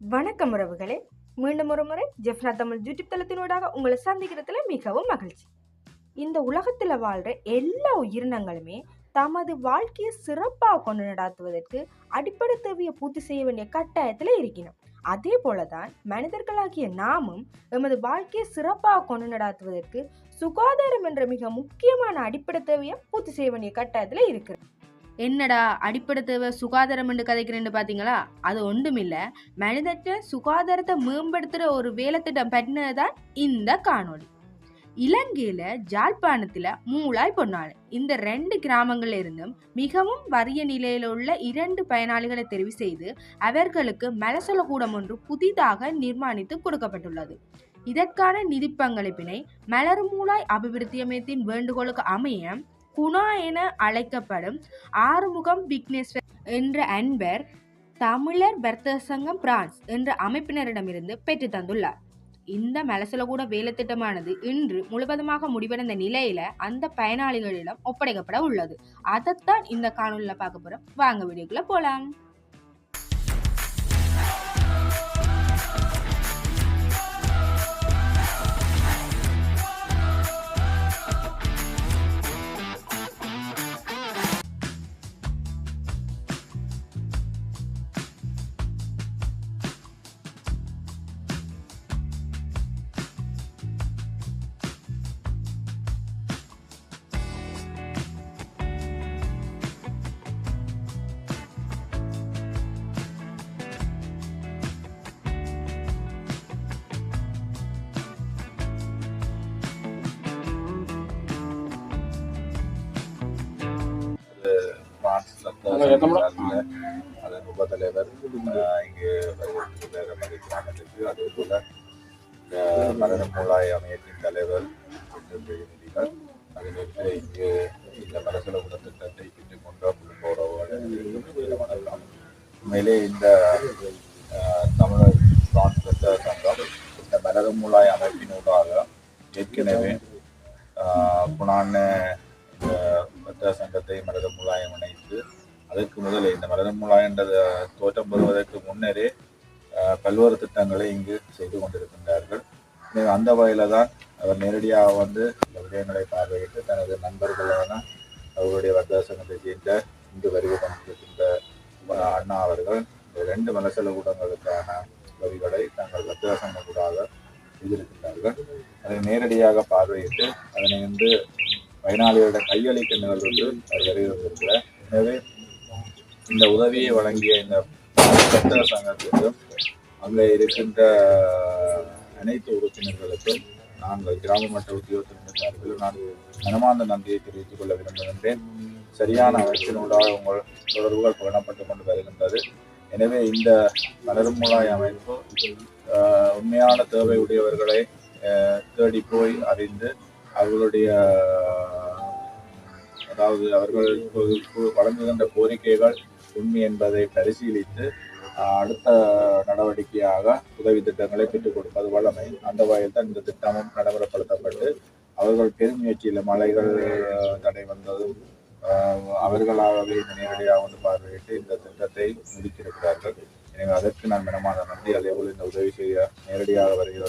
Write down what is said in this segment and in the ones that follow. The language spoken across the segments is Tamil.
வணக்கம் உறவுகளே. மீண்டும் ஒரு முறை ஜெஃப்னா தமிழ் யூடியூப் தளத்தினூடாக உங்களை சந்திக்கிறதுல மிகவும் மகிழ்ச்சி. இந்த உலகத்தில் வாழ்கிற எல்லா உயிரினங்களுமே தமது வாழ்க்கையை சிறப்பாக கொண்டு நடாத்துவதற்கு அடிப்படை தேவையை பூர்த்தி செய்ய வேண்டிய கட்டாயத்தில் இருக்கணும் அதே போல தான் மனிதர்களாகிய நாமும் எமது வாழ்க்கையை சிறப்பாக கொண்டு நடாத்துவதற்கு சுகாதாரம் என்ற மிக முக்கியமான அடிப்படை தேவையை பூர்த்தி செய்ய வேண்டிய கட்டாயத்தில் இருக்கிறது என்னடா அடிப்படை தேவை சுகாதாரம் என்று கதைக்கிறேன்னு பார்த்தீங்களா அது ஒன்றுமில்லை. மனிதற்ற சுகாதாரத்தை மேம்படுத்துகிற ஒரு வேலை திட்டம் பற்றினது தான் இந்த காணொளி. இலங்கையில ஜாழ்ப்பாணத்துல மூளாய் பொன்னாள். இந்த ரெண்டு கிராமங்கள்ல இருந்தும் மிகவும் வறிய நிலையில உள்ள இரண்டு பயனாளிகளை தெரிவு செய்து அவர்களுக்கு மலசல கூடம் ஒன்று புதிதாக நிர்மாணித்து கொடுக்கப்பட்டுள்ளது. இதற்கான நிதி பங்களிப்பினை மலர்மூலாய் அபிவிருத்தி அமையத்தின் வேண்டுகோளுக்கு அமைய குணா என அழைக்கப்படும் ஆறுமுகம் விக்னேஸ்வர் என்ற அன்பர் தமிழர் வர்த்தக சங்கம் பிரான்ஸ் என்ற அமைப்பினரிடமிருந்து பெற்று தந்துள்ளார். இந்த மலசலகூட வேலை திட்டமானது இன்று முழுவதுமாக முடிவடைந்த நிலையில அந்த பயனாளிகளிடம் ஒப்படைக்கப்பட உள்ளது. அதைத்தான் இந்த காணொலியில் பார்க்க போறோம். வாங்க வீடியோக்குள்ள போலாம். அதன் உபதலைவர் ஆஹ், இங்கு வருகின்ற மதிக்கிறாமலுக்கு அதே போல இந்த மரண மூலாய் அமையத்தின் தலைவர் மற்றும் பிரதிநிதிகள் அதிலிருந்து இங்கு இந்த மரசல உட பெற்றுக் கொண்ட போறவர்கள் வணக்கம். உண்மையிலே இந்த தமிழர் பிரான்ஸ் சட்ட சங்கம் இந்த மலர மூலாய் அமைப்பினூடாக ஏற்கனவே குணான பத்திர சங்கத்தை மலர மூலாயம் அதற்கு முதலே இந்த மலர என்ற தோற்றம் பெறுவதற்கு முன்னரே பல்வேறு திட்டங்களை இங்கு செய்து கொண்டிருக்கின்றார்கள். எனவே அந்த வகையில தான் அவர் நேரடியாக வந்து இந்த விடயங்களை பார்வையிட்டு தனது நண்பர்களான அவருடைய வர்த்தக சேர்ந்த இங்கு வருகை கொண்டிருக்கின்ற அண்ணா அவர்கள் இந்த ரெண்டு மலசல கூடங்களுக்கான வரிகளை தங்கள் வர்த்தக சங்கங்களாக செய்திருக்கின்றார்கள். அதை நேரடியாக பார்வையிட்டு அதனை வந்து பயனாளிகளிடம் கையளிக்க நிகழ்வுக்கு அவர் வருகிறதில்லை எனவே இந்த உதவியை வழங்கிய இந்த சட்ட சங்கத்திற்கும் அங்கே இருக்கின்ற அனைத்து உறுப்பினர்களுக்கும் நாங்கள் கிராம மட்ட உத்தியோகத்தினர் சார்பில் நான் மனமார்ந்த நன்றியை தெரிவித்துக் கொள்ள விரும்புகின்றேன். சரியான அமைப்பினூடாக உங்கள் தொடர்புகள் புகழப்பட்டுக் கொண்டு வருகின்றது. எனவே இந்த மலர்முலாய் அமைப்பு உண்மையான தேவை உடையவர்களை தேடி போய் அறிந்து அவர்களுடைய அதாவது அவர்கள் வழங்குகின்ற கோரிக்கைகள் உண்மை என்பதை பரிசீலித்து அடுத்த நடவடிக்கையாக உதவி திட்டங்களை பெற்றுக் கொடுப்பது வளமை அந்த வகையில் தான் இந்த திட்டமும் நடைமுறைப்படுத்தப்பட்டு அவர்கள் பெருமுயற்சியில் மலைகள் தடை வந்ததும் அவர்களாகவே இந்த நேரடியாக வந்து பார்வையிட்டு இந்த திட்டத்தை முடித்திருக்கிறார்கள். எனவே அதற்கு நான் மனமான நன்றி. அதேபோல் இந்த உதவி செய்ய நேரடியாக வருகிற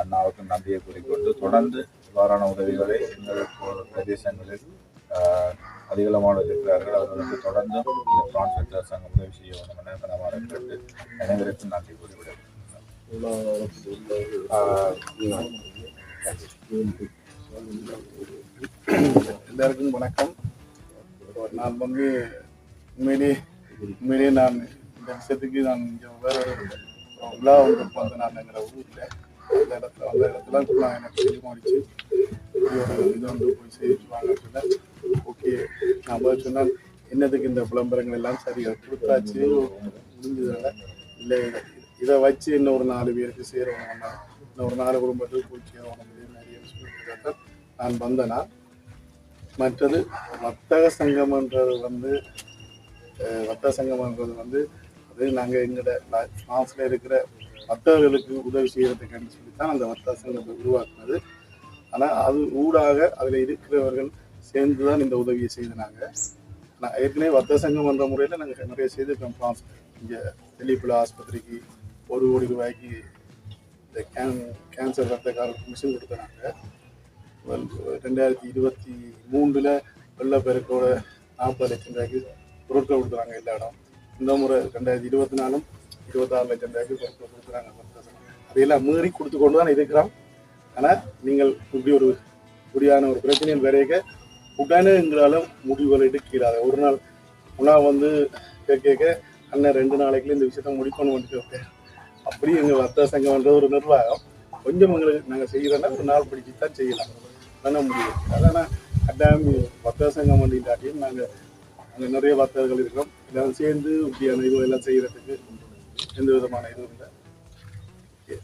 அண்ணாவுக்கு நன்றியை கூறிக்கொண்டு தொடர்ந்து இவ்வாறான உதவிகளை எங்கள் ஆஹ், இருக்கிறார்கள் அவர்களுக்கு தொடர்ந்து இந்த பிரான்ஸ் செக்டர் சங்கம் உதவி செய்ய வேண்டும் என மனமாக இருக்கிறது அனைவருக்கும் நன்றி கூறிவிடுகிறேன். எல்லாருக்கும் வணக்கம். நான் வந்து உண்மையிலே உண்மையிலே நான் இந்த விஷயத்துக்கு நான் இங்கே வேற ஒரு விழா ஒன்று வந்து நான் எங்களை ஊரில். அந்த இடத்துல அந்த இடத்துல நான் எனக்கு தீர்மானிச்சு இப்படி போய் சொன்னேன் ஓகே நான் சொன்னால் என்னதுக்கு இந்த விளம்பரங்கள் எல்லாம் சரியாக கொடுத்தாச்சு முடிஞ்சதால இல்லை இதை வச்சு இன்னும் ஒரு நாலு பேருக்கு சேரணும் இன்னும் ஒரு நாலு குடும்பத்துக்கு போய் சேரணும் இதே நான் வந்தேனா மற்றது வர்த்தக சங்கம்ன்றது வந்து வர்த்தக சங்கம்ன்றது வந்து அது நாங்கள் எங்களோட ஃப்ரான்ஸில் இருக்கிற வர்த்தகர்களுக்கு உதவி செய்யறதுக்குன்னு சொல்லி தான் அந்த வர்த்தக சங்கத்தை உருவாக்குனது ஆனால் அது ஊடாக அதில் இருக்கிறவர்கள் சேர்ந்து தான் இந்த உதவியை செய்தனாங்க. நான் ஏற்கனவே வர்த்தக சங்கம் என்ற முறையில் நாங்கள் நிறைய செய்திருக்கோம் ஃப்ரான்ஸ் இங்கே தெளிப்புல ஆஸ்பத்திரிக்கு ஒரு கோடி ரூபாய்க்கு இந்த கேன் கேன்சர் ரத்தக்காரருக்கு மிஷின் கொடுக்குறாங்க. ரெண்டாயிரத்தி இருபத்தி மூன்றில் வெள்ளப்பெருக்கோட நாற்பது லட்சம் ரூபாய்க்கு பொருட்கள் கொடுக்குறாங்க எல்லா இடம். இந்த முறை ரெண்டாயிரத்தி இருபத்தி நாலும் இருபத்தாறு லட்சம் ரூபாய்க்கு பொருட்கள் கொடுக்குறாங்க அதையெல்லாம் மீறி கொடுத்து கொண்டு தான் இருக்கிறோம். ஆனால் நீங்கள் இப்படி ஒரு இப்படியான ஒரு பிரச்சனையில் வரைக்க உடனே எங்களால் முடிவுகள் எடுக்கிறாங்க ஒரு நாள் உணவு வந்து கேட்க கேட்க அண்ணன் ரெண்டு நாளைக்குள்ள இந்த விஷயத்த முடிக்கணும் வந்துட்டு அப்படி எங்கள் வர்த்தக சங்கம்ன்ற ஒரு நிர்வாகம் கொஞ்சம் எங்களுக்கு நாங்கள் செய்கிறோன்னா ஒரு நாள் பிடிச்சி தான் செய்யலாம். பண்ண முடியும் அதனால் கட்டாயம் வர்த்தக சங்கம் பண்ணிட்டாட்டியும் நாங்கள் அங்கே நிறைய வர்த்தகர்கள் இருக்கிறோம். எல்லாரும் சேர்ந்து இப்படியான இது எல்லாம் செய்கிறதுக்கு எந்த விதமான இதுவும் இல்லை.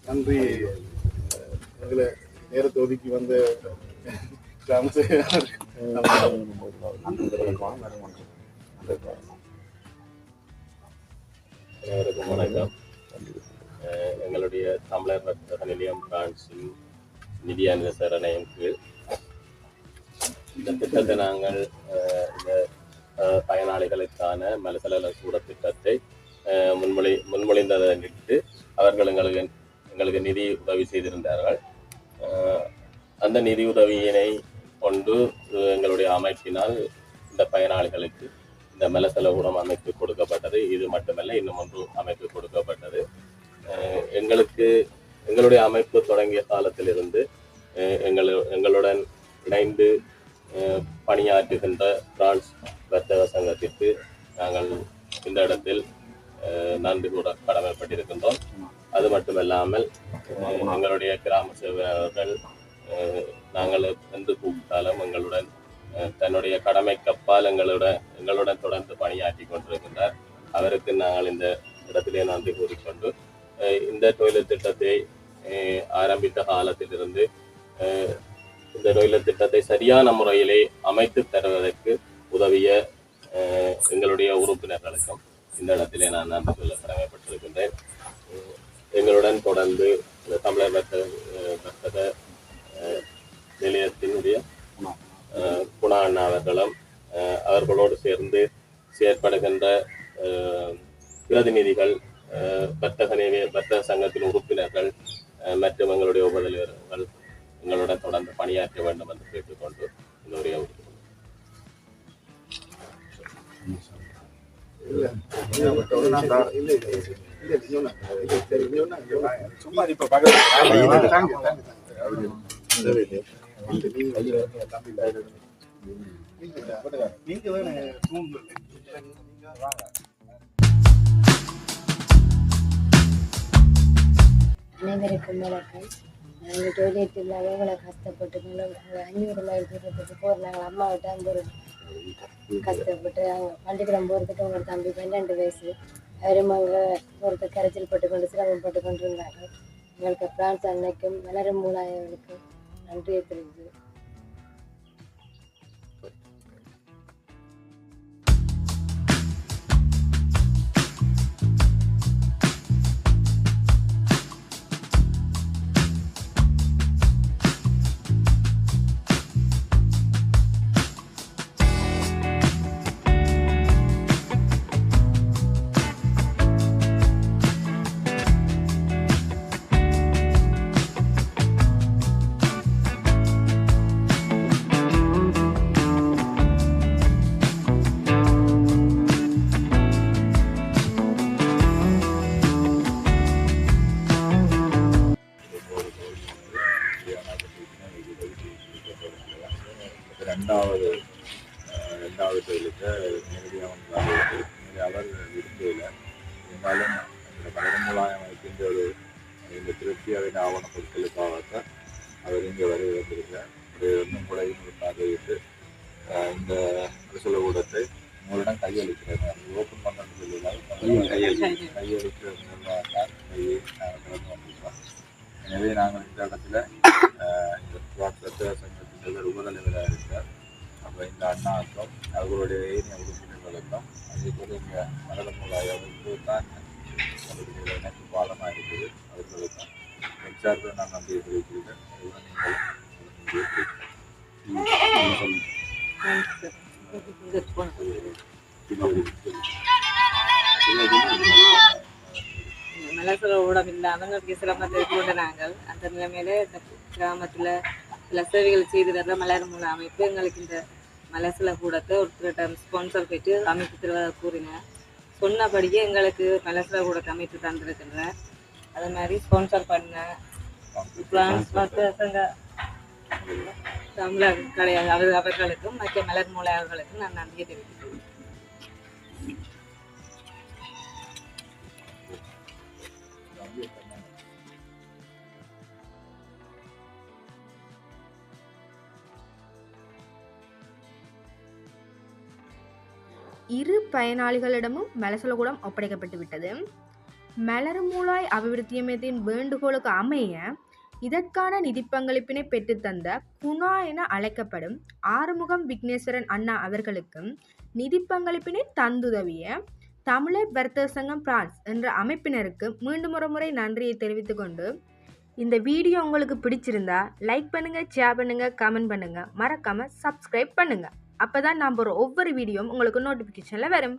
நன்றி. எங்களை நேரத்தை ஒதுக்கி வந்து அனைவருக்கும் வணக்கம் எங்களுடைய தமிழர் வர்த்தக நிலையம் பிரான்சின் நிதி சரணையின் கீழ் இந்த திட்டத்தை நாங்கள் இந்த பயனாளிகளுக்கான மலசலல சூட திட்டத்தை முன்மொழி முன்மொழிந்ததை நின்று அவர்கள் எங்களுக்கு எங்களுக்கு நிதி உதவி செய்திருந்தார்கள். அந்த நிதி உதவியினை கொண்டு எங்களுடைய அமைப்பினால் இந்த பயனாளிகளுக்கு இந்த மலசலகுடம் அமைப்பு கொடுக்கப்பட்டது. இது மட்டுமல்ல இன்னும் ஒன்று அமைப்பு கொடுக்கப்பட்டது. எங்களுக்கு எங்களுடைய அமைப்பு தொடங்கிய காலத்திலிருந்து எங்களு எங்கள் எங்களுடன் இணைந்து பணியாற்றுகின்ற பிரான்ஸ் வர்த்தக சங்கத்திற்கு நாங்கள் இந்த இடத்தில் நன்றி கூட கடமைப்பட்டிருக்கின்றோம். அது மட்டுமல்லாமல் எங்களுடைய கிராம சேவையாளர்கள் நாங்கள் வந்து கூப்பிட்டாலும் எங்களுடன் தன்னுடைய கடமைக்கப்பால் எங்களுடன் எங்களுடன் தொடர்ந்து பணியாற்றி கொண்டிருக்கின்றார். அவருக்கு நாங்கள் இந்த இடத்திலே நன்றி கூறிக்கொண்டு இந்த டொய்லெட் திட்டத்தை ஆரம்பித்த காலத்திலிருந்து இந்த டொய்லெட் திட்டத்தை சரியான முறையிலே அமைத்து தருவதற்கு உதவிய எங்களுடைய உறுப்பினர்களுக்கும் இந்த இடத்திலே நான் நன்றி சொல்ல கடமைப்பட்டிருக்கின்றேன். எங்களுடன் தொடர்ந்து இந்த தமிழர் வர்த்தக வர்த்தக நிலையத்தினுடைய குணா அண்ணா அவர்களும் அவர்களோடு சேர்ந்து செயற்படுகின்ற பிரதிநிதிகள் வர்த்தக வர்த்தக சங்கத்தின் உறுப்பினர்கள் மற்றும் எங்களுடைய உபதலைவர்கள் எங்களுடன் தொடர்ந்து பணியாற்ற வேண்டும் என்று கேட்டுக்கொண்டு இந்த உரையை சும்மா இப்ப பக்கத்துல நீங்க அனைவருக்கும் வணக்கம். நாங்கள் டொய்லெட் இல்லாமல் இவ்வளோ கஷ்டப்பட்டுக்கணும் நாங்கள் அஞ்சூறு மைல் தூரத்துக்கு போகிற நாங்கள் அம்மா விட்டு அந்த ஒரு கஷ்டப்பட்டு அவங்க பள்ளிக்கூடம் போகிறதுக்கு அவங்க தம்பி பன்னெண்டு வயசு. அவரும் அங்கே ஒருத்தர் கரைச்சல் பட்டு கொண்டு சிரமப்பட்டு கொண்டு இருந்தாங்க எங்களுக்கு பிரான்ஸ் அன்னைக்கும் வளரும் மூலாயவர்களுக்கும் நன்றியை தெரிவித்து நேரடியாக வந்து அவர் விரும்பல இருந்தாலும் இந்த பலமுலாயம் அமைக்கின்ற ஒரு இந்த திருப்தியாக ஆவண பொருட்களுக்காகத்தான் அவர் இங்கே வரை வந்திருக்கிறார் ஒரு இன்னும் கூட ஒரு பார்வையிட்டு இந்த அரசுல கூடத்தை உங்களிடம் கையளிக்கிறார் ஓப்பன் பண்ணணும்னு சொல்லலாம் கையளிக்கிறது கையளிக்கிறது மூலமாக தான் கையை நாங்கள் திறந்து வந்திருக்கோம் எனவே நாங்கள் இந்த இடத்துல இந்த சங்கத்தின் உபதலைவராக இருக்கிறார் அப்போ இந்த அண்ணாக்கும் அவர்களுடைய ஏனைய உறுப்பினர்களுக்கும் அதே போல் இங்கே மரதமுலாய் அவருக்கு தான் அவருடைய எனக்கு பாலமாக இருக்குது. அவர்களுக்கும் என் சார்பில் நான் நன்றி தெரிவிக்கிறேன் அதுதான் ஊடம் இல்லாதவங்களுக்கு சிரமத்தை கொண்ட நாங்கள் அந்த நிலைமையில இந்த கிராமத்துல சில சேவைகள் செய்து தர்ற மலர் மூல அமைப்பு எங்களுக்கு இந்த மலசில கூடத்தை ஒருத்தர்கிட்ட ஸ்பான்சர் பெற்று அமைத்து தருவதாக கூறினேன். சொன்னபடியே எங்களுக்கு மலசில கூடத்தை அமைத்து தந்திருக்கின்றார் அதே மாதிரி ஸ்பான்சர் பண்ணேன். பிரான்ஸ் பசங்க சங்க தமிழர் கிடையாது அவர் அவர்களுக்கும் மற்ற மலர் மூலை அவர்களுக்கும் நான் நன்றியை தெரிவித்துக்கிறேன் இரு பயனாளிகளிடமும் மலசலகுடம் ஒப்படைக்கப்பட்டு விட்டது. மலர்மூலாய் அபிவிருத்தியமையத்தின் வேண்டுகோளுக்கு அமைய இதற்கான நிதி பங்களிப்பினை பெற்றுத்தந்த குணா என அழைக்கப்படும் ஆறுமுகம் விக்னேஸ்வரன் அண்ணா அவர்களுக்கும் நிதி பங்களிப்பினை தந்துதவிய தமிழர் வர்த்தக சங்கம் பிரான்ஸ் என்ற அமைப்பினருக்கு மீண்டும் ஒரு முறை நன்றியை தெரிவித்துக் கொண்டு இந்த வீடியோ உங்களுக்கு பிடிச்சிருந்தா லைக் பண்ணுங்கள் ஷேர் பண்ணுங்கள் கமெண்ட் பண்ணுங்கள் மறக்காமல் சப்ஸ்கிரைப் பண்ணுங்கள் அப்போ தான் போகிற ஒவ்வொரு வீடியோவும் உங்களுக்கு நோட்டிஃபிகேஷனில் வரும்.